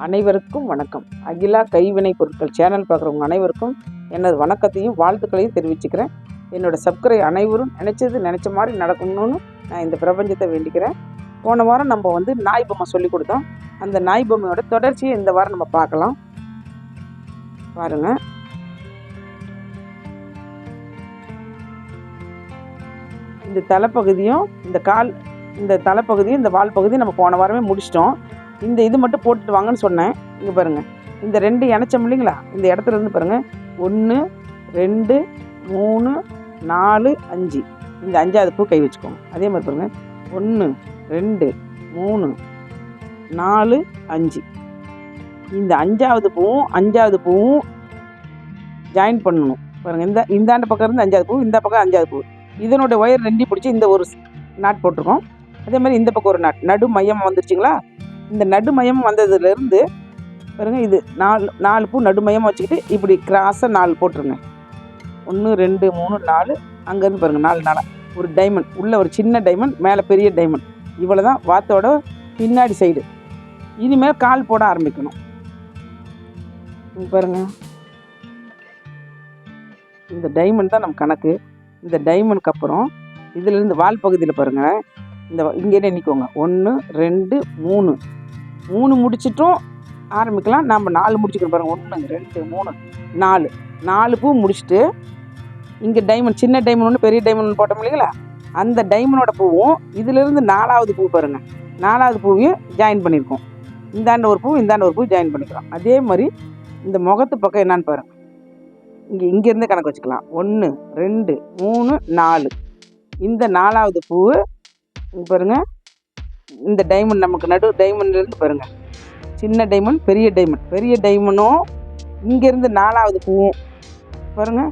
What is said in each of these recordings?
அனைவருக்கும் வணக்கம். அகிலா கைவினை பொருட்கள் சேனல் பார்க்குறவங்க அனைவருக்கும் எனது வணக்கத்தையும் வாழ்த்துக்களையும் தெரிவிச்சுக்கிறேன். என்னோட சப்ஸ்கிரைப் அனைவரும் நினச்சது நினச்ச மாதிரி நடக்கணும்னு நான் இந்த பிரபஞ்சத்தை வேண்டிக்கிறேன். போன வாரம் நம்ம வந்து நாய் பொம்மை சொல்லி கொடுத்தோம். அந்த நாய் பொம்மையோட தொடர்ச்சியை இந்த வாரம் நம்ம பார்க்கலாம். பாருங்கள் இந்த தலைப்பகுதியும் இந்த கால் இந்த தலைப்பகுதியும் இந்த வால் பகுதியும் நம்ம போன வாரமே முடிச்சிட்டோம். இந்த இது மட்டும் போட்டுட்டு வாங்கன்னு சொன்னேன். இங்கே பாருங்கள் இந்த ரெண்டு இணைச்சோம் இல்லைங்களா? இந்த இடத்துல இருந்து பாருங்கள் ஒன்று ரெண்டு மூணு நாலு அஞ்சு. இந்த அஞ்சாவது பூ கை வச்சுக்கோங்க. அதே மாதிரி பாருங்கள் ஒன்று ரெண்டு மூணு நாலு அஞ்சு. இந்த அஞ்சாவது பூவும் அஞ்சாவது பூவும் ஜாயின் பண்ணணும். பாருங்கள் இந்த இந்தாண்ட பக்கம் இருந்து அஞ்சாவது பூ இந்த பக்கம் அஞ்சாவது பூ. இதனோட ஒயர் ரெண்டையும் பிடிச்சி இந்த ஒரு நாட் போட்டிருக்கோம். அதே மாதிரி இந்த பக்கம் ஒரு நாட். நடு மையம் வந்துருச்சுங்களா? இந்த நடுமயம் வந்ததுலேருந்து பாருங்க இது நாலு நாலு பூ நடுமயம் வச்சுக்கிட்டு இப்படி கிராஸாக நாலு போட்டுருங்க. ஒன்று ரெண்டு மூணு நாலு அங்கேருந்து பாருங்கள் நாலு நாளாக ஒரு டைமண்ட் உள்ளே ஒரு சின்ன டைமண்ட் மேலே பெரிய டைமண்ட் இவ்வளோ தான் வாத்தோட பின்னாடி சைடு இனிமேல் கால் போட ஆரம்பிக்கணும். பாருங்க. இந்த டைமண்ட் தான் நம்ம கணக்கு. இந்த டைமண்ட்க்கு அப்புறம் இதுலேருந்து வால் பகுதியில் பாருங்கள் இந்த இங்கே எண்ணிக்கோங்க ஒன்று ரெண்டு மூணு. மூணு முடிச்சிட்டும். ஆரம்பிக்கலாம். நம்ம நாலு முடிச்சுக்கணும் பாருங்கள் ஒன்று ரெண்டு மூணு நாலு. நாலு பூ முடிச்சுட்டு இங்கே டைமண்ட் சின்ன டைமண்ட் ஒன்று பெரிய டைமண்ட் ஒன்று போட்டோம் இல்லைங்களா? அந்த டைமண்டோட பூவும் இதிலிருந்து நாலாவது பூ பாருங்கள் நாலாவது பூவையும் ஜாயின் பண்ணியிருக்கோம் இந்தாண்ட ஒரு பூ இந்தாண்ட ஒரு பூ ஜாயின் பண்ணிக்கலாம். அதே மாதிரி இந்த முகத்து பக்கம் என்னான்னு பாருங்கள் இங்கே இங்கேருந்து கணக்கு வச்சுக்கலாம். ஒன்று ரெண்டு மூணு நாலு. இந்த நாலாவது பூ பாருங்கள் பாருங்க. இந்த டைமண்ட் நமக்கு நடு டைமண்ட்லேருந்து பாருங்கள் சின்ன டைமண்ட் பெரிய டைமண்ட் பெரிய டைமண்டும் இங்கேருந்து நாலாவது பூவும். பாருங்க.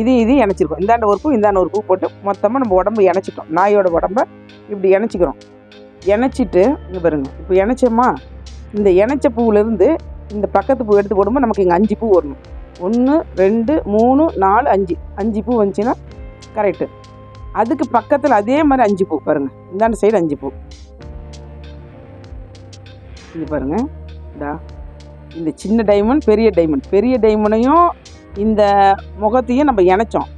இது இது இணைச்சிருக்கோம். இந்தாண்ட ஒரு பூ இந்தாண்ட ஒரு பூ போட்டு மொத்தமாக நம்ம உடம்பு இணைச்சிட்டோம். நாயோட உடம்ப இப்படி இணைச்சிக்கிறோம். இணைச்சிட்டு இங்கே பாருங்க. இப்போ இணைச்சோமா? இந்த இணைச்ச பூவிலேருந்து இந்த பக்கத்து பூ எடுத்து போடும்போது நமக்கு இங்கே அஞ்சு பூ வரணும். ஒன்று ரெண்டு மூணு நாலு அஞ்சு. அஞ்சு பூ வந்துச்சுன்னா கரெக்டு அதுக்கு பக்கத்தில் அதே மாதிரி அஞ்சு பூ பாருங்கள் இந்தாண்ட சைடு அஞ்சு பூ. இது பாருங்க. இதா இந்த சின்ன டைமண்ட் பெரிய டைமண்ட் பெரிய டைமண்டையும் இந்த முகத்தையும் நம்ம இணைச்சோம்.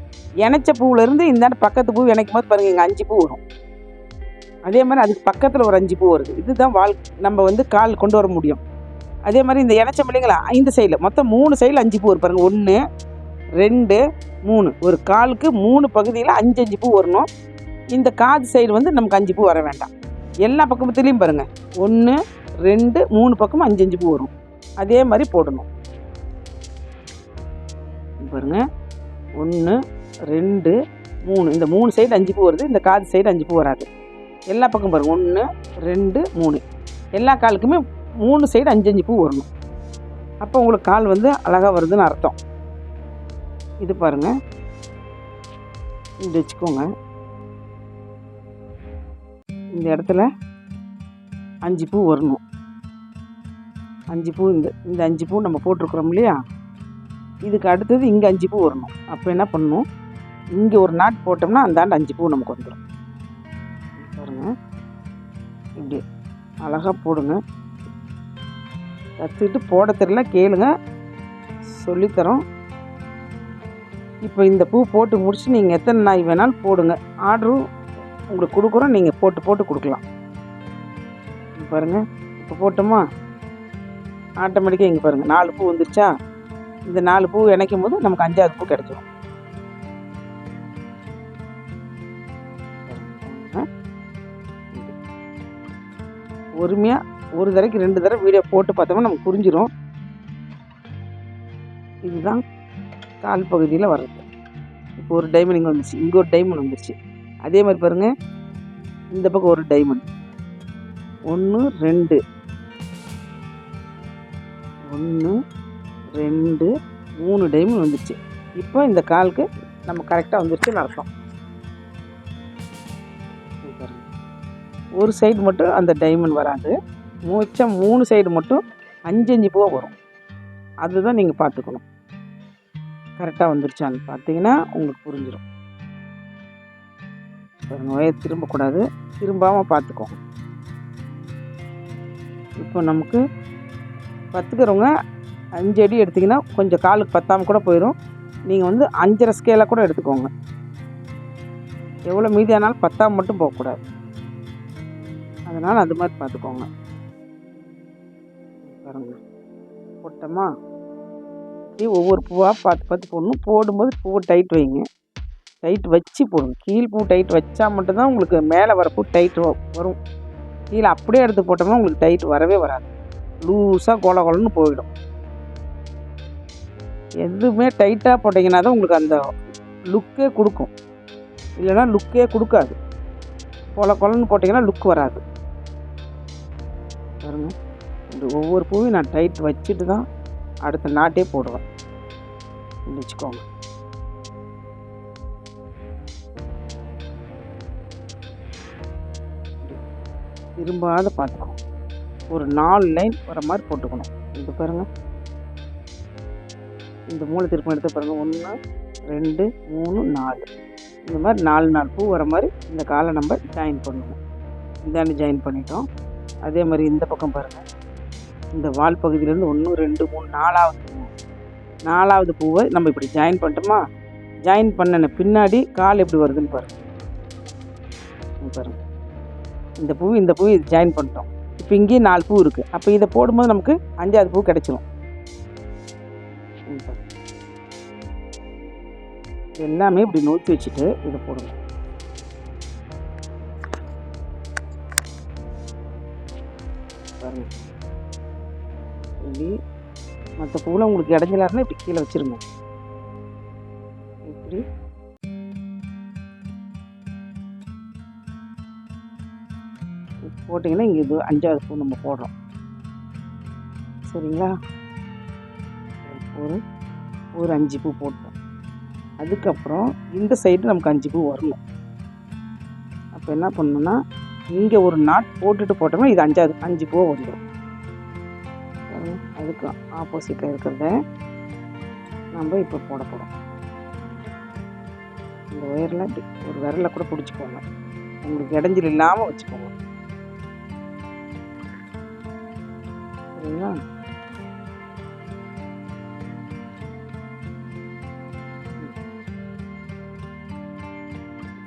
இணைச்ச பூவிலேருந்து இந்தாண்ட பக்கத்து பூ இணைக்கும் போது பாருங்கள் இங்கே அஞ்சு பூ வரும். அதே மாதிரி அதுக்கு பக்கத்தில் ஒரு அஞ்சு பூ வருது. இதுதான் வால் நம்ம வந்து கால் கொண்டு வர முடியும். அதே மாதிரி இந்த இணைச்சம் இல்லைங்களா இந்த சைடில் மொத்தம் மூணு சைடில் அஞ்சு பூ வரும் பாருங்கள் ஒன்று ரெண்டு மூணு. ஒரு காலுக்கு மூணு பகுதியில் அஞ்சு அஞ்சு பூ வரணும். இந்த காது சைடு வந்து நமக்கு அஞ்சு பூ வர வேண்டாம். எல்லா பக்கத்துலேயும் பாருங்கள் ஒன்று ரெண்டு மூணு பக்கமும் அஞ்சு அஞ்சு பூ வரும். அதே மாதிரி போடணும். பாருங்க. ஒன்று ரெண்டு மூணு. இந்த மூணு சைடு அஞ்சு பூ வருது. இந்த காது சைடு அஞ்சு பூ வராது. எல்லா பக்கம் பாருங்கள் ஒன்று ரெண்டு மூணு. எல்லா காலுக்குமே மூணு சைடு அஞ்சு அஞ்சு பூ வரணும். அப்போ உங்களுக்கு கால் வந்து அழகாக வருதுன்னு அர்த்தம். இது பாருங்க. இது வச்சுக்கோங்க. இந்த இடத்துல அஞ்சு பூ வரணும். அஞ்சு பூ இந்த இந்த அஞ்சு பூ நம்ம போட்டிருக்குறோம் இல்லையா? இதுக்கு அடுத்தது இங்கே அஞ்சு பூ வரணும். அப்போ என்ன பண்ணணும்? இங்கே ஒரு நாட் போட்டோம்னா அந்தாண்டு அஞ்சு பூ நமக்கு வந்துடும் பாருங்க. இப்படி அழகாக போடுங்க. கற்றுக்கிட்டு போட தெரியல கேளுங்க. சொல்லித்தரோம். இப்போ இந்த பூ போட்டு முடிச்சு நீங்கள் எத்தனை நாய் வேணாலும் போடுங்க. ஆர்டரும் உங்களுக்கு கொடுக்குறோம் நீங்கள் போட்டு போட்டு கொடுக்கலாம். பாருங்கள் இப்போ போட்டோமா? ஆட்டோமேட்டிக்காக இங்கே பாருங்கள் நாலு பூ வந்துருச்சா? இந்த நாலு பூ இணைக்கும் போது நமக்கு அஞ்சாவது பூ கிடைச்சிடும் பொறுமையாக ஒரு தடவைக்கு ரெண்டு தடவை வீடியோ போட்டு பார்த்தோம்னா நமக்கு புரிஞ்சிடும் இதுதான் கால் பகுதியில் வர்றது. இப்போ ஒரு டைமண்ட் இங்கே வந்துச்சு இங்கே ஒரு டைமண்ட் வந்துருச்சு. அதே மாதிரி பாருங்கள் இந்த பக்கம் ஒரு டைமண்ட் ஒன்று ரெண்டு. ஒன்று ரெண்டு மூணு டைமண்ட் வந்துடுச்சு இப்போ இந்த காலுக்கு நம்ம கரெக்டாக வந்துடுச்சு நடத்தோம் ஒரு சைடு மட்டும் அந்த டைமண்ட் வராது. மிச்சம் மூணு சைடு மட்டும் அஞ்சு அஞ்சு பூவாக வரும். அதுதான் நீங்கள் பார்த்துக்கணும். கரெக்டாக வந்துருச்சான்னு பார்த்தீங்கன்னா உங்களுக்கு புரிஞ்சிடும். நோயை திரும்பக்கூடாது. திரும்பாமல் பார்த்துக்கோங்க. இப்போ நமக்கு பத்துக்கிறவங்க அஞ்சு அடி எடுத்திங்கன்னா கொஞ்சம் காலுக்கு பத்தாமல் கூட போயிடும் நீங்கள் வந்து அஞ்சரை ஸ்கேலாக கூட எடுத்துக்கோங்க. எவ்வளோ மீதியானாலும் பத்தாம் பத்தாம மட்டும் போகக்கூடாது அதனால் அது மாதிரி பார்த்துக்கோங்க. பாருங்க. போட்டோமா? அப்படியே ஒவ்வொரு பூவாக பார்த்து பார்த்து போடணும். போடும்போது பூவை டைட் வைங்க. டைட் வச்சு போடுங்க. கீழ் பூ டைட் வச்சா மட்டும்தான் உங்களுக்கு மேலே வர பூ டைட் வரும். கீழே அப்படியே எடுத்து போட்டோம்னா உங்களுக்கு டைட் வரவே வராது. லூஸாக கொல கொலன்னு போயிடும். எதுவுமே டைட்டாக போட்டிங்கன்னா தான் உங்களுக்கு அந்த லுக்கே கொடுக்கும். இல்லைன்னா லுக்கே கொடுக்காது. கொல கொலன்னு போட்டிங்கன்னா லுக் வராது. பாருங்க. இந்த ஒவ்வொரு பூவையும் நான் டைட் வச்சுட்டு தான் அடுத்த நாட்டே போடுவேன். வச்சுக்கோங்க. திரும்பாத பார்த்துக்கோங்க ஒரு நாலு லைன் வர மாதிரி போட்டுக்கணும். இது பாருங்க. இந்த மூளை திருப்பம் எடுத்து பாருங்கள் ஒன்று ரெண்டு மூணு நாலு. இந்த மாதிரி நாலு நாலு பூ வர மாதிரி இந்த காலை நம்ம ஜாயின் பண்ணணும். இந்தாண்டு ஜாயின் பண்ணிட்டோம். அதே மாதிரி இந்த பக்கம் பாருங்கள் இந்த வால் பகுதியிலேருந்து ஒன்று ரெண்டு மூணு நாலாவது பூ. நாலாவது பூவை நம்ம இப்படி ஜாயின் பண்ணிட்டோமா? ஜாயின் பண்ணின பின்னாடி கால் எப்படி வருதுன்னு பாருங்கள் பாருங்கள் இந்த பூ இந்த பூ இது ஜாயின் பண்ணிட்டோம். இப்போ நாலு பூ இருக்குது அப்போ இதை போடும்போது நமக்கு அஞ்சாவது பூ கிடச்சிரும். எல்லாமே இப்படி நோக்கி வச்சுட்டு இதை போடுங்க. இப்படி மற்ற பூவில் உங்களுக்கு இடைஞ்சலாருன்னா இப்படி கீழே வச்சுருங்க. இப்படி போட்டிங்கன்னா இங்கே இது அஞ்சாவது பூ நம்ம போடுறோம். சரிங்களா? ஒரு ஒரு அஞ்சு பூ போட்டோம். அதுக்கப்புறம் இந்த சைடு நமக்கு அஞ்சு பூ வரணும். அப்போ என்ன பண்ணணும்னா இங்கே ஒரு நாட் போட்டுட்டு போட்டோம்னா இது அஞ்சாவது அஞ்சு பூ வந்துடும் அதுக்கு ஆப்போசிட்டில் இருக்கிறத நம்ம இப்போ போட போகிறோம் இந்த ஒயரில் ஒரு விரலை கூட பிடிச்சிக்கோங்க. உங்களுக்கு இடைஞ்சல் இல்லாமல் வச்சுக்கோங்க. சரிங்களா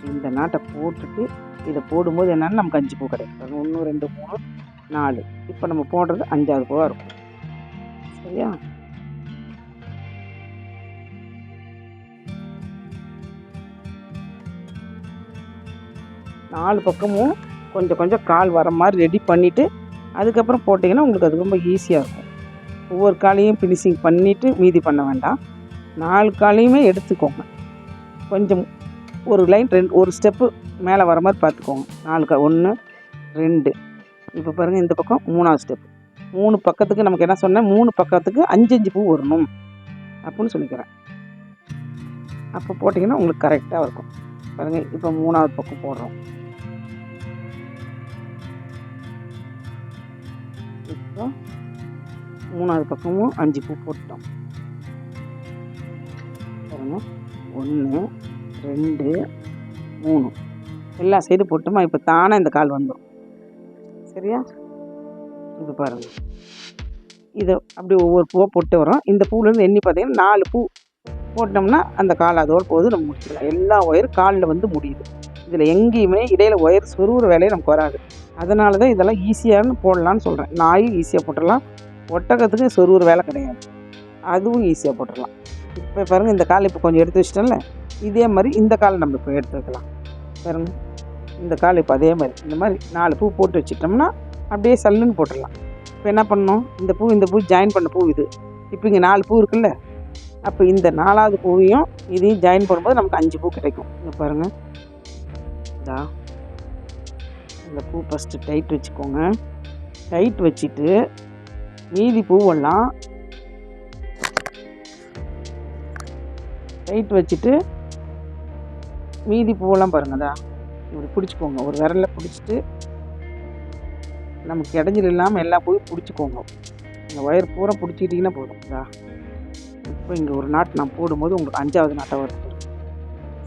இந்த நாட்டை போட்டுட்டு இதை போடும்போது என்னன்னா நமக்கு அஞ்சு பூ கிடைக்கும். ஒன்று ரெண்டு மூணு நாலு. இப்போ நம்ம போடுறது அஞ்சாவது பூவாக இருக்கும். சரியா? நாலு பக்கமும் கொஞ்சம் கொஞ்சம் கால் வர மாதிரி ரெடி பண்ணிவிட்டு அதுக்கப்புறம் போட்டிங்கன்னா உங்களுக்கு அது ரொம்ப ஈஸியாக இருக்கும். ஒவ்வொரு காலையும் ஃபினிஷிங் பண்ணிவிட்டு மீதி பண்ண வேண்டாம். நாலு காலையுமே எடுத்துக்கோங்க. கொஞ்சம் ஒரு லைன் ரெண்டு ஒரு ஸ்டெப்பு மேலே வர மாதிரி பார்த்துக்கோங்க. நாலு கா ஒன்று ரெண்டு. இப்போ பாருங்கள் இந்த பக்கம் மூணாவது ஸ்டெப் மூணு பக்கத்துக்கு நமக்கு என்ன சொன்னேன்? மூணு பக்கத்துக்கு அஞ்சு அஞ்சு பூ வரணும் அப்படின்னு சொல்லிக்கிறேன். அப்போ போட்டிங்கன்னா உங்களுக்கு கரெக்டாக இருக்கும். பாருங்கள் இப்போ மூணாவது பக்கம் போடுறோம். பக்கம். மூணாவது பக்கமும் அஞ்சு பூ போட்டோம். ஒன்று ரெண்டு மூணு. எல்லா சைடும் போட்டோமா? இப்போ தானே இந்த கால் வந்துடும் சரியா? இது பாருங்க. இதை அப்படி ஒவ்வொரு பூவாக போட்டு வரோம். இந்த பூவிலேருந்து எண்ணி பார்த்தீங்கன்னா நாலு பூ போட்டோம்னா அந்த கால் அதோடு போது நம்ம முடிச்சிடலாம் எல்லா ஒயரும் காலில் வந்து முடியுது. இதில் எங்கேயுமே இடையில ஒயர் சொருகிற வேலையை நமக்கு வராது. அதனால தான் இதெல்லாம் ஈஸியானு போடலான்னு சொல்கிறேன் நாயும் ஈஸியாக போட்டுடலாம். ஒட்டகத்துக்கு சொருகிற வேலை கிடையாது. அதுவும் ஈஸியாக போட்டுடலாம். இப்போ பாருங்கள் இந்த கால் இப்போ கொஞ்சம் எடுத்து வச்சிட்டோம்ல இதே மாதிரி இந்த காலை நம்ம இப்போ எடுத்து வைக்கலாம். பாருங்க இந்த கால் இப்போ அதே மாதிரி. இந்த மாதிரி நாலு பூ போட்டு வச்சிட்டோம்னா அப்படியே சல்லுன்னு போட்டுடலாம். இப்போ என்ன பண்ணணும்? இந்த பூ இந்த பூ ஜாயின் பண்ண பூ இது. இப்போ இங்கே நாலு பூ இருக்குல்ல. அப்போ இந்த நாலாவது பூவையும் இதையும் ஜாயின் பண்ணும்போது நமக்கு அஞ்சு பூ கிடைக்கும். இங்கே பாருங்கள் இதா. இந்த பூ ஃபஸ்ட்டு டைட் வச்சுக்கோங்க. டைட் வச்சுட்டு மீதி பூவெல்லாம் டைட் வச்சுட்டு மீதி பூவெல்லாம் பாருங்கதா. இப்படி பிடிச்சிக்கோங்க. ஒரு விரலில் பிடிச்சிட்டு நமக்கு இடைஞ்சல் இல்லாமல் எல்லா பூவும் பிடிச்சிக்கோங்க. இந்த ஒயர் பூரா பிடிச்சிக்கிட்டிங்கன்னா போதும். இதா இப்போ இங்கே ஒரு நாட்டு நான் போடும்போது உங்களுக்கு அஞ்சாவது நாட்டாக வரும்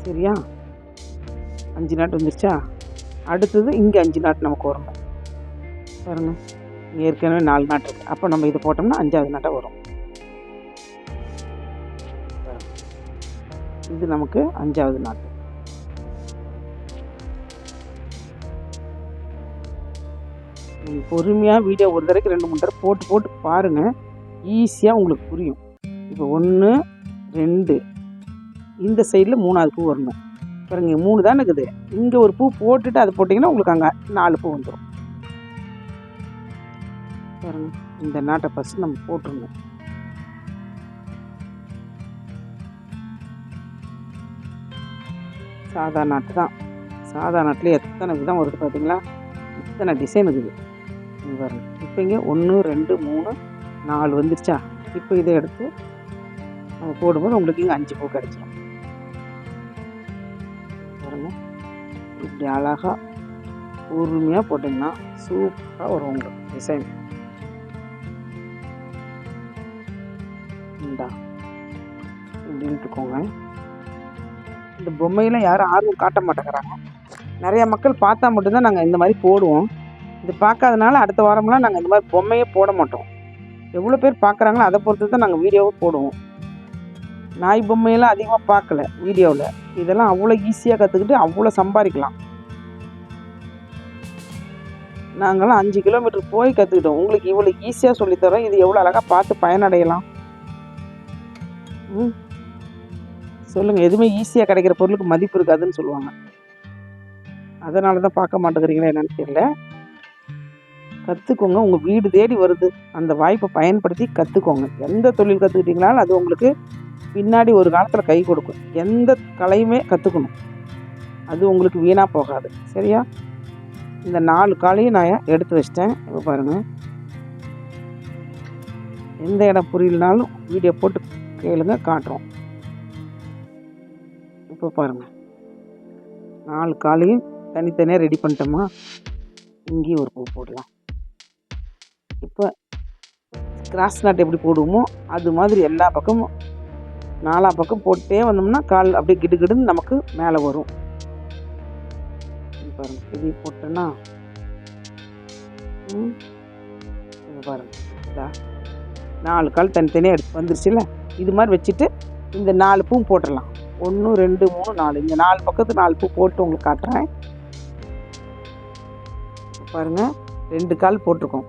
சரியா? அஞ்சு நாட்டு வந்துருச்சா? அடுத்தது இங்கே அஞ்சு நாட்டு நமக்கு வரணும் பாருங்க. ஏற்கனவே நாலு நாட்டு இருக்குது அப்போ நம்ம இதை போட்டோம்னா அஞ்சாவது நாட்டாக வரும். இது நமக்கு அஞ்சாவது நாட்டு. நீங்கள் பொறுமையாக வீடியோ ஒரு தடவைக்கு ரெண்டு மூணு தடவை போட்டு போட்டு பாருங்கள் ஈஸியாக உங்களுக்கு புரியும். இப்போ ஒன்று ரெண்டு. இந்த சைடில் மூணாவது பூ வரணும். பாருங்க மூணு தானே இருக்குது. இங்கே ஒரு பூ போட்டுட்டு அதை போட்டிங்கன்னா உங்களுக்கு அங்கே நாலு பூ வந்துடும் பாருங்க இந்த நாட்டை ஃபஸ்ட்டு நம்ம போட்டுருணும் சாதா நாட்டு தான். சாதா நாட்டில் எத்தனை விதம் வருது பார்த்தீங்களா இத்தனை டிசைன் இருக்குது? இங்கே பாருங்க இப்போ இங்கே ஒன்று ரெண்டு மூணு நாலு வந்துருச்சா? இப்போ இதை எடுத்து நம்ம போடும்போது உங்களுக்கு இங்கே அஞ்சு பூ கிடச்சிடும் இப்படி அழகாக உரிமையாக போட்டிங்கன்னா சூப்பராக வரும் உங்களுக்கு டிசைன் இந்தா இந்த பொம்மையெல்லாம் யாரும் ஆர்வம் காட்ட மாட்டேங்கிறாங்க. நிறைய மக்கள் பார்த்தா மட்டும்தான் நாங்கள் இந்த மாதிரி போடுவோம். இது பார்க்காதனால அடுத்த வாரம்லாம் நாங்கள் இந்த மாதிரி பொம்மையே போட மாட்டோம். எவ்வளோ பேர் பார்க்குறாங்களோ அதை பொறுத்து தான் நாங்கள் வீடியோவை போடுவோம். நாய் பொம்மையெல்லாம் அதிகமாக பார்க்கல வீடியோவில் இதெல்லாம் அவ்வளோ ஈஸியாக கற்றுக்கிட்டு அவ்வளோ சம்பாதிக்கலாம். நாங்களாம் அஞ்சு கிலோமீட்டர் போய் கற்றுக்கிட்டோம் உங்களுக்கு இவ்வளோ ஈஸியாக சொல்லித்தரோம் இது எவ்வளோ அழகாக பார்த்து பயனடையலாம். ம். சொல்லுங்கள் எதுவுமே ஈஸியாக கிடைக்கிற பொருளுக்கு மதிப்பு இருக்காதுன்னு சொல்லுவாங்க. அதனால தான் பார்க்க மாட்டேங்கிறீங்களா என்னன்னு தெரியல. கற்றுக்கோங்க உங்கள் வீடு தேடி வருது. அந்த வாய்ப்பை பயன்படுத்தி கற்றுக்கோங்க எந்த தொழில் கற்றுக்கிட்டீங்கனாலும் அது உங்களுக்கு பின்னாடி ஒரு காலத்தில் கை கொடுக்கும். எந்த கலையுமே கற்றுக்கணும் அது உங்களுக்கு வீணாக போகாது. சரியா? இந்த நாலு காலையும் நான் எடுத்து வச்சிட்டேன். இப்போ பாருங்கள் எந்த இடம் புரியலனாலும் வீடியோ போட்டு கேளுங்க காட்டுறோம். இப்போ பாருங்கள் நாலு காலையும் தனித்தனியாக ரெடி பண்ணிட்டோமா? இங்கேயும் ஒரு பூ போடலாம். இப்போ கிராஸ் நாட் எப்படி போடுவோமோ அது மாதிரி எல்லா பக்கமும் நாலா பக்கம் போட்டே வந்தோம்னா கால் அப்படியே கிடு கிடுன்னு நமக்கு மேலே வரும். பாருங்க இது போட்டோன்னா ம் பாருங்க நாலு கால் தனித்தனியாக எடுத்து வந்துருச்சுல்ல? இது மாதிரி வச்சுட்டு இந்த நாலு பூ போட்டுடலாம். ஒன்று ரெண்டு மூணு நாலு. இந்த நாலு பக்கத்து நாலு பூ போட்டு உங்களுக்கு காட்டுறேன். பாருங்கள் ரெண்டு கால் போட்டிருக்கோம்.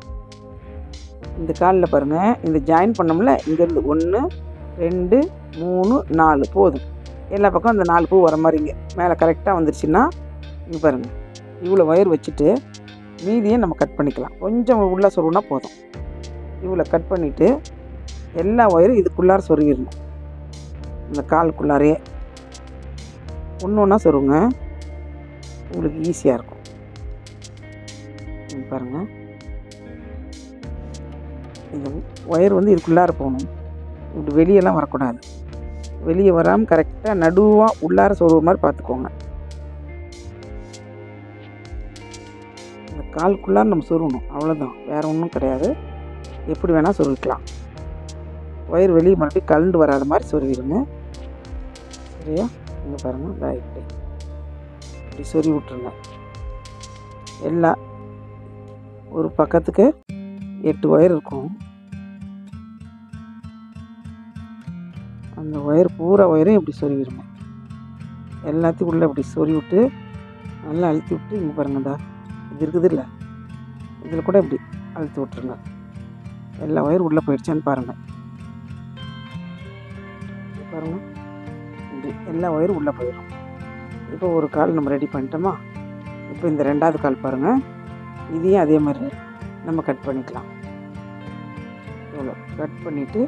இந்த காலில் பாருங்கள் இந்த ஜாயின் பண்ணோம்ல இங்கேருந்து ஒன்று ரெண்டு மூணு நாலு. போதும். எல்லா பக்கம் அந்த நாலு பூ வர மாதிரி இங்கே. மேலே கரெக்டாக வந்துருச்சுன்னா இங்கே பாருங்கள் இவ்வளோ ஒயர் வச்சுட்டு மீதியை நம்ம கட் பண்ணிக்கலாம். கொஞ்சம் உள்ளே சொருவினா போதும். இவ்வளோ கட் பண்ணிவிட்டு எல்லா ஒயரும் இதுக்குள்ளார சொருகிடணும். இந்த காலுக்குள்ளாரையே ஒன்று ஒன்றா சொருங்க உங்களுக்கு ஈஸியாக இருக்கும். பாருங்கள் இந்த ஒயர் வந்து இதுக்குள்ளார போகணும். இப்படி வெளியெல்லாம் வரக்கூடாது. வெளியே வராமல் கரெக்டாக நடுவாக உள்ளார சொருவ மாதிரி பார்த்துக்கோங்க. இந்த கால்குள்ளார நம்ம சொருகணும். அவ்வளோதான் வேறு ஒன்றும் கிடையாது. எப்படி வேணால் சொருவிக்கலாம் ஒயர் வெளியே மறுபடியும் கலண்டு வராத மாதிரி சொருவிடுங்க சரியா? இங்கே பாருங்கள் இதா இப்படி இப்படி சொருவி விட்ருங்க எல்லா ஒரு பக்கத்துக்கு எட்டு ஒயர் இருக்கும். அந்த ஒயர் பூரா ஒயரையும் இப்படி சொருவிடுங்க எல்லாத்தையும் உள்ளே இப்படி சொறி விட்டு நல்லா அழுத்தி விட்டு இங்கே பாருங்கதா இது இருக்குது இல்லை? இதில் கூட இப்படி அழுத்தி விட்ருங்க எல்லா ஒயர் உள்ளே போயிடுச்சான்னு பாருங்கள் பாருங்கள் இப்படி எல்லா ஒயரும் உள்ளே போயிடும். இப்போ ஒரு கால் நம்ம ரெடி பண்ணிட்டோமா? இப்போ இந்த ரெண்டாவது கால் பாருங்கள் இதையும் அதே மாதிரி நம்ம கட் பண்ணிக்கலாம். இவ்வளோ. கட் பண்ணிவிட்டு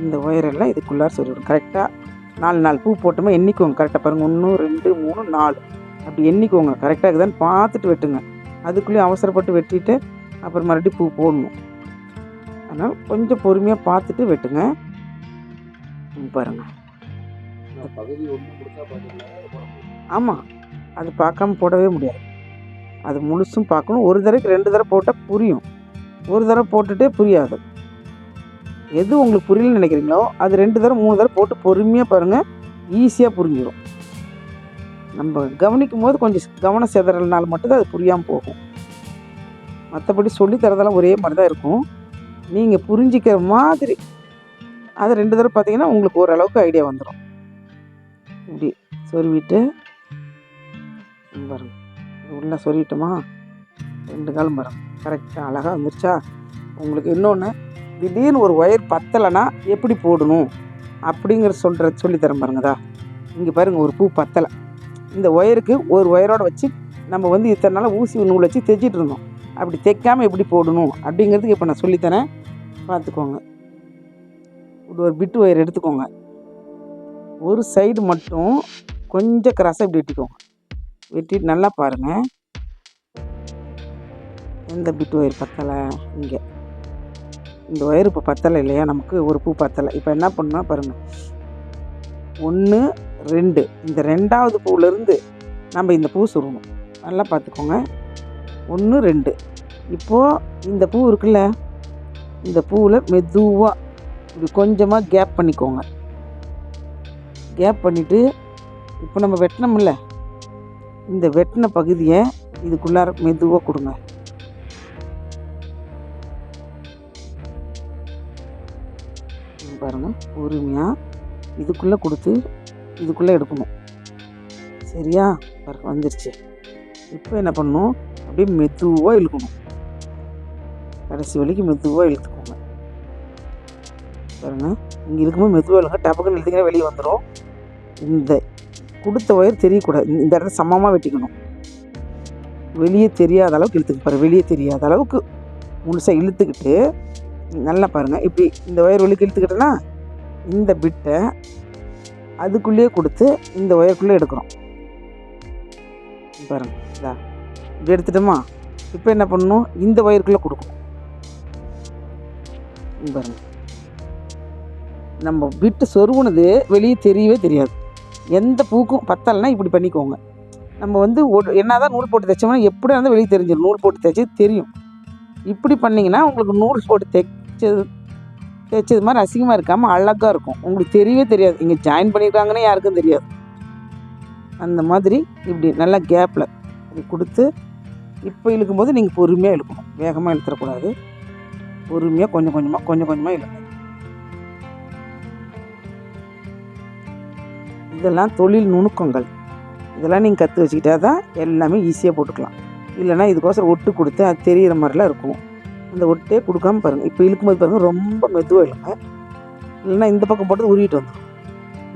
இந்த ஒயரெல்லாம் இதுக்குள்ளார சொல்லிவிடும். கரெக்டாக நாலு நாலு பூ போட்டோமா எண்ணிக்கோங்க கரெக்டாக பாருங்கள் ஒன்று ரெண்டு மூணு நாலு. அப்படி எண்ணிக்கோங்க கரெக்டாக இருக்குதான்னு பார்த்துட்டு வெட்டுங்க. அதுக்குள்ளேயும் அவசரப்பட்டு வெட்டிட்டு அப்புறம் மறுபடியும் பூ போடணும். அதனால் கொஞ்சம் பொறுமையாக பார்த்துட்டு வெட்டுங்க. இங்க பாருங்க. பகுதி ஒன்று கொடுத்தா பார்த்தீங்கன்னா ஆமாம் அது பார்க்காம போடவே முடியாது. அது முழுசும் பார்க்கணும். ஒரு தடவைக்கு ரெண்டு தடவை போட்டால் புரியும். ஒரு தடவை போட்டுட்டே புரியாது. எது உங்களுக்கு புரியலன்னு நினைக்கிறீங்களோ அது ரெண்டு தடவை மூணு தடவை போட்டு பொறுமையாக பாருங்கள் ஈஸியாக புரிஞ்சிடும் நம்ம கவனிக்கும் போது கொஞ்சம் கவனம் செதறதுனால மட்டும்தான் அது புரியாமல் போகும். மற்றபடி சொல்லி தரதெல்லாம் ஒரே மாதிரி தான் இருக்கும். நீங்கள் புரிஞ்சிக்கிற மாதிரி அது ரெண்டு தடவை பார்த்தீங்கன்னா உங்களுக்கு ஓரளவுக்கு ஐடியா வந்துடும் இப்படி சொருவிட்டு இங்க பாருங்க. இது சொருவிட்டோமா ரெண்டு காலம் பாருங்க கரெக்டாக அழகாக வந்துருச்சா? உங்களுக்கு இன்னொன்று திடீர்னு ஒரு ஒயர் பத்தலைன்னா எப்படி போடணும் அப்படிங்கிற சொல்கிற சொல்லித்தரம் பாருங்கதா. இங்கே பாருங்கள் ஒரு பூ பத்தலை. இந்த ஒயருக்கு ஒரு ஒயரோடு வச்சு நம்ம வந்து இத்தனை நாள் ஊசி நூல் வச்சு தைச்சிட்டு இருந்தோம். அப்படி தைக்காமல் எப்படி போடணும் அப்படிங்கிறதுக்கு இப்போ நான் சொல்லித்தரேன். பார்த்துக்கோங்க. இப்படி ஒரு பிட்டு ஒயர் எடுத்துக்கோங்க. ஒரு சைடு மட்டும் கொஞ்சம் கிராஸாக இப்படி வெட்டிக்கோங்க. வெட்டிட்டு நல்லா பாருங்கள் எந்த பிட்டு ஒயர் பத்தலை? இங்கே. இந்த ஒயர் இப்போ பத்தலை இல்லையா? நமக்கு ஒரு பூ பத்தலை. இப்போ என்ன பண்ணால் பாருங்கள் ஒன்று ரெண்டு. இந்த ரெண்டாவது பூவிலேருந்து நம்ம இந்த பூ சுருணும் நல்லா பார்த்துக்கோங்க ஒன்று ரெண்டு. இப்போது இந்த பூ இருக்குல்ல? இந்த பூவில் மெதுவாக இப்படி கொஞ்சமாக கேப் பண்ணிக்கோங்க. கேப் பண்ணிவிட்டு இப்போ நம்ம வெட்டினோம்ல இந்த வெட்டின பகுதியை இதுக்குள்ளார மெதுவாக கொடுங்க. பாருங்கள் பொறுமையாக இதுக்குள்ளே கொடுத்து இதுக்குள்ளே எடுக்கணும். சரியா? பாருங்க வந்துருச்சு. இப்போ என்ன பண்ணணும்? அப்படியே மெதுவாக இழுக்கணும். கடைசி வரைக்கும் மெதுவாக இழுத்துக்கோங்க. பாருங்க. இங்கே இருக்கும்போது மெதுவாக இழுங்க. டபக்குன்னு இழுத்தீங்கன்னா வெளியே வந்துடும் இந்த கொடுத்த ஒயர் தெரியக்கூடாது. இந்த- இந்த இடத்துல சமமாக வெட்டிக்கணும். வெளியே தெரியாத அளவுக்கு இழுத்துக்கு. பாரு வெளியே தெரியாத அளவுக்கு முழுசாக இழுத்துக்கிட்டு நல்லா பாருங்கள் இப்படி இந்த ஒயர் வெளிக்கு இழுத்துக்கிட்டேன்னா இந்த பிட்டை அதுக்குள்ளேயே கொடுத்து இந்த ஒயருக்குள்ளே எடுக்கிறோம். பாருங்க இதா. இப்படி எடுத்துட்டோமா? இப்போ என்ன பண்ணணும்? இந்த ஒயருக்குள்ளே கொடுக்கணும். பாருங்கள் பாருங்க. நம்ம பிட்டு சொருகுனது வெளியே தெரியவே தெரியாது. எந்த பூக்கும் பத்தலைன்னா இப்படி பண்ணிக்கோங்க. நம்ம வந்து ஒரு என்னதான் நூல் போட்டு தைச்சோம்னா எப்படி இருந்தால் வெளியே தெரிஞ்சிடும். நூல் போட்டு தைச்சி தெரியும். இப்படி பண்ணிங்கன்னா உங்களுக்கு நூல் போட்டு தைச்சது தைச்சது மாதிரி அசிங்கமாக இருக்காமல் அழகாக இருக்கும். உங்களுக்கு தெரியவே தெரியாது. இங்கே ஜாயின் பண்ணியிருக்காங்கன்னு யாருக்கும் தெரியாது. அந்த மாதிரி இப்படி நல்லா கேப்பில் இப்படி கொடுத்து இப்போ இழுக்கும்போது நீங்கள் பொறுமையாக இழுக்கணும். வேகமாக இழுத்துறக்கூடாது. பொறுமையாக கொஞ்சம் கொஞ்சமாக கொஞ்சம் கொஞ்சமாக இழுக்கணும் இதெல்லாம் தொழில் நுணுக்கங்கள். இதெல்லாம் நீங்கள் கற்று வச்சுக்கிட்டா தான் எல்லாமே ஈஸியாக போட்டுக்கலாம். இல்லைன்னா இதுக்கோசரம் ஒட்டு கொடுத்து அது தெரியிற மாதிரிலாம் இருக்கும். அந்த ஒட்டே கொடுக்காம பாருங்கள் இப்போ இழுக்கும்போது பாருங்கள் ரொம்ப மெதுவாக இழுங்க. இல்லைன்னா இந்த பக்கம் போட்டு உருவிட்டு வந்துடும்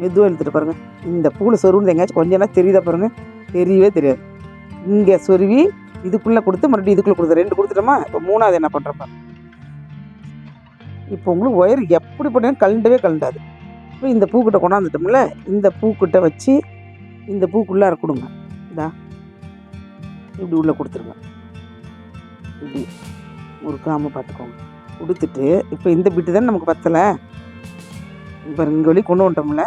மெதுவாக இழுத்துட்டு பாருங்கள் இந்த பூவில் சொருவுன்னு எங்கேயாச்சும் கொஞ்ச நேரம் தெரியுதா பாருங்கள் தெரியவே தெரியாது. இங்கே சொருவி இதுக்குள்ளே கொடுத்து மறுபடியும் இதுக்குள்ளே கொடுத்து ரெண்டு கொடுத்துட்டோமா இப்போ மூணாவது என்ன பண்ணுறப்ப இப்போ உங்களுக்கு ஒயர் எப்படி போட்டாலும் கழண்டவே கழண்டாது. இப்போ இந்த பூக்கிட்ட கொண்டாந்துட்டோம்ல இந்த பூக்கிட்ட வச்சு இந்த பூக்குள்ளார கொடுங்க. இதா. இப்படி உள்ளே கொடுத்துருங்க. இப்படி. முறுக்காமல் பார்த்துக்கோங்க. கொடுத்துட்டு இப்போ இந்த பிட்டு தானே நமக்கு பத்தலை? இப்போ இங்கே வழி கொண்டு வந்துட்டோம்ல?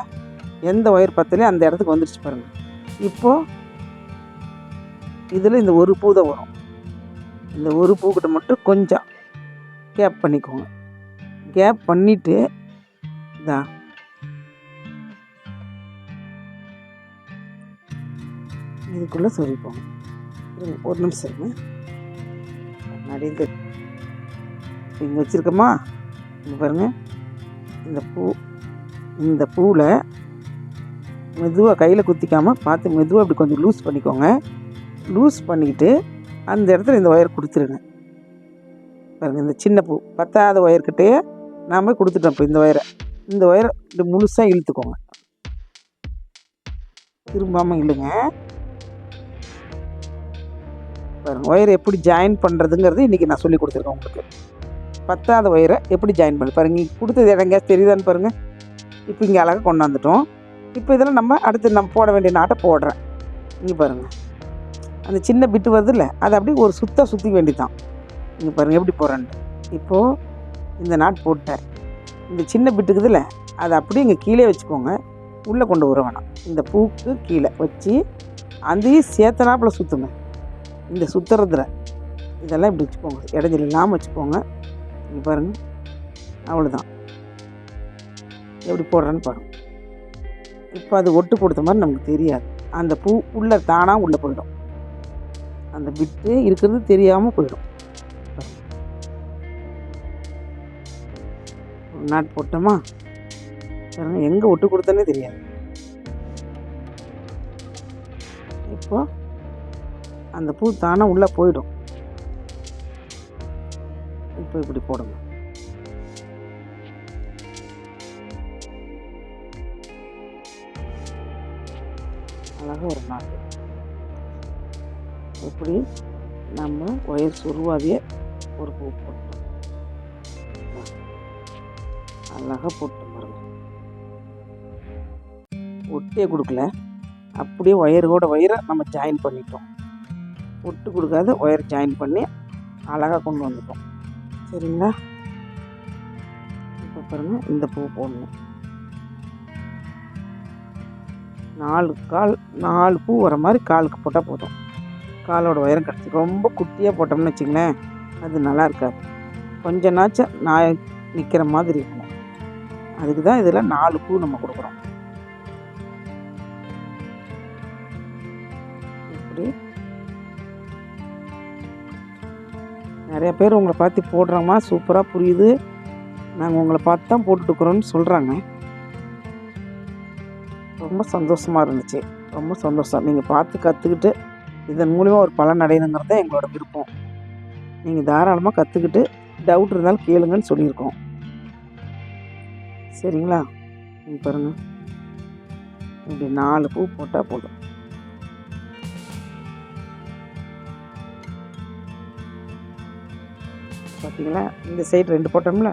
எந்த ஒயர் பத்தலையோ அந்த இடத்துக்கு வந்துடுச்சு பாருங்கள் இப்போது இதில் இந்த ஒரு பூ தான் வரும். இந்த ஒரு பூக்கிட்ட மட்டும் கொஞ்சம் கேப் பண்ணிக்கோங்க. கேப் பண்ணிவிட்டு இதான் இதுக்குள்ளே சொல்லிப்போங்க ஒரு நிமிஷம் இருங்க. நிறைய இங்கே வச்சுருக்கோமா? இங்கே பாருங்கள் இந்த பூ இந்த பூவில் மெதுவாக கையில் குத்திக்காமல் பார்த்து மெதுவாக இப்படி கொஞ்சம் லூஸ் பண்ணிக்கோங்க. லூஸ் பண்ணிக்கிட்டு அந்த இடத்துல இந்த ஒயர் கொடுத்துருங்க. பாருங்கள் இந்த சின்ன பூ பத்தாத ஒயர்கிட்டே நாம் கொடுத்துட்டோம் இப்போ இந்த ஒயரை. இந்த ஒயரை இப்படி முழுசாக இழுத்துக்கோங்க. திரும்பாமல் இழுங்க. பாருங்கள் ஒயரை எப்படி ஜாயின் பண்ணுறதுங்கிறது இன்றைக்கி நான் சொல்லி கொடுத்துருக்கேன் உங்களுக்கு. பத்தாவது ஒயரை எப்படி ஜாயின் பண்ணு? பாருங்கள் இங்கே கொடுத்தது இடம் தெரியுதான்னு பாருங்கள் இப்போ இங்கே அழகாக கொண்டாந்துட்டோம். இப்போ இதில் நம்ம அடுத்து நம்ம போட வேண்டிய நாட்டை போடுறேன். இங்கே பாருங்கள் அந்த சின்ன பிட்டு வருதுல்ல அதை அப்படியே ஒரு சுத்த சுற்றி வேண்டிதான். இங்கே பாருங்கள் எப்படி போகிறேன்ட்டு இப்போது இந்த நாட் போட்டேன். இந்த சின்ன பிட்டுக்குதுல்ல அதை அப்படியே இங்கே கீழே வச்சுக்கோங்க. உள்ளே கொண்டு வர வேணாம். இந்த பூக்கு கீழே வச்சு அதையும் சேர்த்தனாப்பில் சுற்றுங்க இந்த சுற்றுறதுல இதெல்லாம் இப்படி வச்சுக்கோங்க. இடைஞ்சல் இல்லாமல் வச்சுக்கோங்க. இங்கே பாருங்கள் அவ்வளோதான் எப்படி போடுறேன்னு பாருங்கள் இப்போ அது ஒட்டு கொடுத்த மாதிரி நமக்கு தெரியாது. அந்த பூ உள்ளே தானாக உள்ளே போயிடும். அந்த பிட்டு இருக்கிறது தெரியாமல் போயிடும். நாட் போட்டோமா? பாருங்க எங்கே ஒட்டு கொடுத்தனே தெரியாது. இப்போ அந்த பூ தானாக உள்ளே போயிடும். இப்போ இப்படி போடுங்க அழகாக ஒரு நாள் இப்படி நம்ம ஒயர் சுருவாதிய ஒரு பூ போட்டோம் அழகாக போட்டு பாருங்க. ஒட்டே கொடுக்கல. அப்படியே ஒயரோட ஒயரை நம்ம ஜாயின் பண்ணிட்டோம். ஒட்டு கொடுக்காத ஒயர் ஜாயின் பண்ணி அழகாக கொண்டு வந்துட்டோம். சரிங்களா? இப்போ பாருங்கள் இந்த பூ போடணும். நாலு கால் நாலு பூ வர மாதிரி காலுக்கு போட்டால் போதும். காலோட உயரம் கிடச்சி ரொம்ப குட்டியாக போட்டோம்னு வச்சுங்களேன் அது நல்லா இருக்காது. கொஞ்ச நாச்சும் நான் நிற்கிற மாதிரி இருக்கும். அதுக்கு தான் இதில் நாலு பூ நம்ம கொடுக்குறோம். இப்படி நிறையா பேர் உங்களை பார்த்து போடுறோமா சூப்பராக புரியுது. நாங்கள் உங்களை பார்த்து தான் போட்டுட்டுக்குறோன்னு சொல்கிறாங்க ரொம்ப சந்தோஷமாக இருந்துச்சு. ரொம்ப சந்தோஷம். நீங்கள் பார்த்து கற்றுக்கிட்டு இதன் மூலிமா ஒரு பலன் அடையணுங்கிறது தான் எங்களோட விருப்பம். நீங்கள் தாராளமாக கற்றுக்கிட்டு டவுட் இருந்தாலும் கேளுங்கன்னு சொல்லியிருக்கோம். சரிங்களா? நீங்கள் பாருங்கள் இப்படி நாலு பூ போட்டால் போதும். பார்த்தீங்களா? இந்த சைடு ரெண்டு போட்டோம்ல?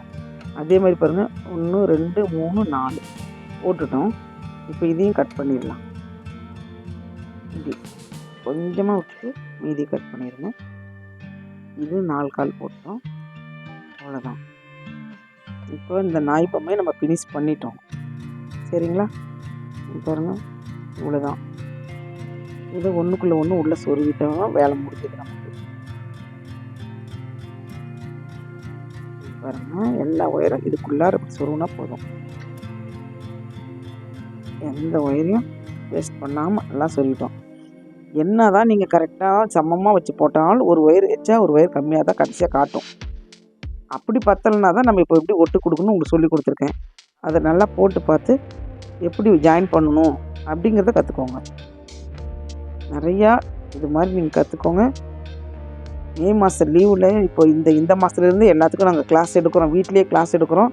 அதே மாதிரி பாருங்கள் ஒன்று ரெண்டு மூணு நாலு. போட்டுட்டோம். இப்போ இதையும் கட் பண்ணிடலாம். இப்படி. கொஞ்சமாக விட்டு மீதி கட் பண்ணிடுங்க. இது நாலு கால் போட்டோம். அவ்வளோதான் இப்போ இந்த நாய் பொம்மையை நம்ம ஃபினிஷ் பண்ணிட்டோம். சரிங்களா? பாருங்கள் பாருங்க. இவ்வளோதான் இதை ஒன்றுக்குள்ளே ஒன்று உள்ளே சொருவிட்டோம்னா வேலை முடிஞ்சது பாருங்கள் எல்லா ஒயரும் இதுக்குள்ளார இப்படி போதும். எந்த ஒயரையும் வேஸ்ட் பண்ணாமல் நல்லா சொல்லிட்டோம் என்ன தான் நீங்கள் கரெக்டாக சமமாக வச்சு போட்டாலும் ஒரு ஒயர் வச்சா ஒரு ஒயர் கம்மியாக தான் கடைசியாக காட்டும். அப்படி பத்தலைனா தான் நம்ம இப்போ எப்படி ஒட்டு கொடுக்கணும் உங்களுக்கு சொல்லி கொடுத்துருக்கேன். அதை நல்லா போட்டு பார்த்து எப்படி ஜாயின் பண்ணணும் அப்படிங்கிறத கற்றுக்கோங்க நிறையா இது மாதிரி நீங்கள் கற்றுக்கோங்க மே மாதம் லீவில் இப்போ இந்த இந்த மாதத்துலேருந்து எல்லாத்துக்கும் நாங்கள் கிளாஸ் எடுக்கிறோம். வீட்லேயே கிளாஸ் எடுக்கிறோம்.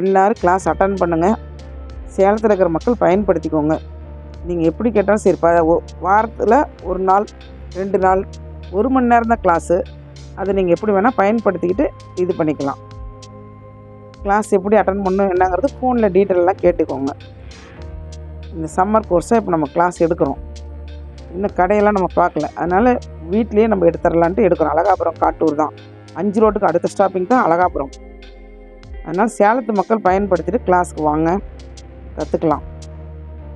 எல்லோரும் கிளாஸ் அட்டன் பண்ணுங்கள் சேலத்தில் இருக்கிற மக்கள் பயன்படுத்திக்கோங்க. நீங்கள் எப்படி கேட்டாலும் சரி ப வாரத்தில் ஒரு நாள் ரெண்டு நாள் ஒரு மணி நேரம் தான் கிளாஸு அதை நீங்கள் எப்படி வேணால் பயன்படுத்திக்கிட்டு இது பண்ணிக்கலாம். கிளாஸ் எப்படி அட்டன் பண்ணணும் என்னங்கிறது ஃபோனில் டீட்டெயிலெலாம் கேட்டுக்கோங்க. இந்த சம்மர் கோர்ஸை இப்போ நம்ம கிளாஸ் எடுக்கிறோம். இன்னும் கடையெல்லாம் நம்ம பார்க்கல. அதனால் வீட்லேயே நம்ம எடுத்துடலான்ட்டு எடுக்கிறோம். அழகாபுரம் காட்டூர் தான். அஞ்சு ரோட்டுக்கு அடுத்த ஸ்டாப்பிங் தான் அழகாபுரம் அதனால் சேலத்து மக்கள் பயன்படுத்திட்டு கிளாஸுக்கு வாங்க. கற்றுக்கலாம்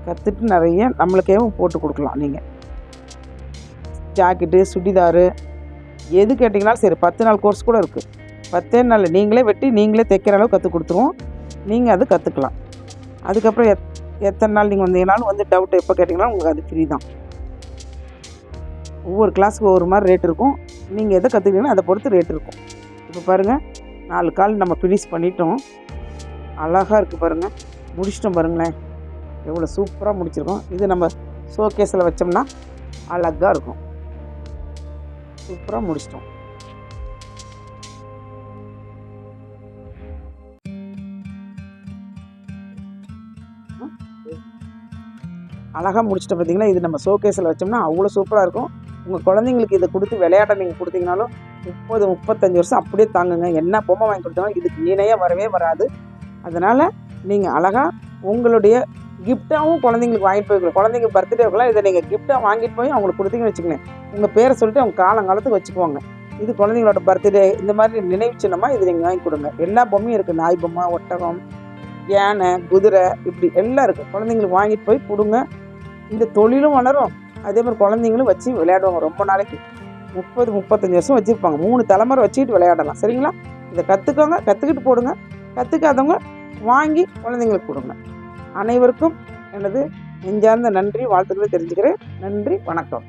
கற்றுட்டு நிறைய நம்மளுக்கே போட்டு கொடுக்கலாம் நீங்கள் ஜாக்கெட்டு சுடிதாரு எது கேட்டிங்கனாலும் சரி பத்து நாள் கோர்ஸ் கூட இருக்குது பத்தே நாள் நீங்களே வெட்டி நீங்களே தைக்கிற அளவு கற்றுக் கொடுத்துருவோம். நீங்கள் அது கற்றுக்கலாம் அதுக்கப்புறம் எத் எத்தனை நாள் நீங்கள் வந்தீங்கனாலும் வந்து டவுட் எப்போ கேட்டிங்கனாலும் உங்களுக்கு அது ஃப்ரீ தான். ஒவ்வொரு கிளாஸுக்கு ஒவ்வொரு மாதிரி ரேட் இருக்கும். நீங்கள் எதை கற்றுக்கிட்டீங்களோ அதை பொறுத்து ரேட் இருக்கும். இப்போ பாருங்கள் நாலு கால் நம்ம ஃபினிஷ் பண்ணிட்டோம். அழகாக இருக்குது பாருங்கள் முடிச்சிட்டோம் பாருங்களேன். எவ்வளோ சூப்பராக முடிச்சிருக்கோம். இது நம்ம ஷோகேஸில் வச்சோம்னா அழகாக இருக்கும். சூப்பராக முடிச்சிட்டோம். அழகாக முடிச்சிட்டோம் பார்த்தீங்களா இது நம்ம ஷோகேஸில் வச்சோம்னா அவ்வளோ சூப்பராக இருக்கும். உங்கள் குழந்தைங்களுக்கு இதை கொடுத்து விளையாட்டை நீங்கள் கொடுத்தீங்கனாலும் முப்பது முப்பத்தஞ்சு வருஷம் அப்படியே தாங்குங்க. என்ன பொம்மை வாங்கி கொடுத்தாலும் இதுக்கு இணையாக வரவே வராது. அதனால் நீங்கள் அழகாக உங்களுடைய கிஃப்டாகவும் குழந்தைங்களுக்கு வாங்கிட்டு போய் குழந்தைங்க பர்த்டேக்கெல்லாம் இதை நீங்கள் கிஃப்டாக வாங்கிட்டு போய் அவங்களுக்கு கொடுத்தீங்கன்னு வச்சுக்கோங்க உங்கள் பேரை சொல்லிட்டு அவங்க காலங்காலத்துக்கு வச்சுக்குவாங்க. இது குழந்தைங்களோட பர்த்டே இந்த மாதிரி நினைவு சின்னமாக இது நீங்கள் வாங்கி கொடுங்க. எல்லா பொம்மையும் இருக்குது நாய் பொம்மை ஒட்டகம் யானை குதிரை இப்படி எல்லாம் இருக்குது குழந்தைங்களுக்கு வாங்கிட்டு போய் கொடுங்க. இந்த தொழிலும் வளரும். அதே மாதிரி குழந்தைங்களும் வச்சு விளையாடுவாங்க ரொம்ப நாளைக்கு. முப்பது முப்பத்தஞ்சு வருஷம் வச்சுருப்பாங்க. மூணு தலைமுறை வச்சுக்கிட்டு விளையாடலாம். சரிங்களா? இதை கற்றுக்கோங்க கற்றுக்கிட்டு போடுங்க. கற்றுக்காதவங்க வாங்கி குழந்தைங்களுக்கு கொடுங்க. அனைவருக்கும் எனது நெஞ்சார்ந்த நன்றி வாழ்த்துக்களை தெரிஞ்சுக்கிறேன் நன்றி வணக்கம்.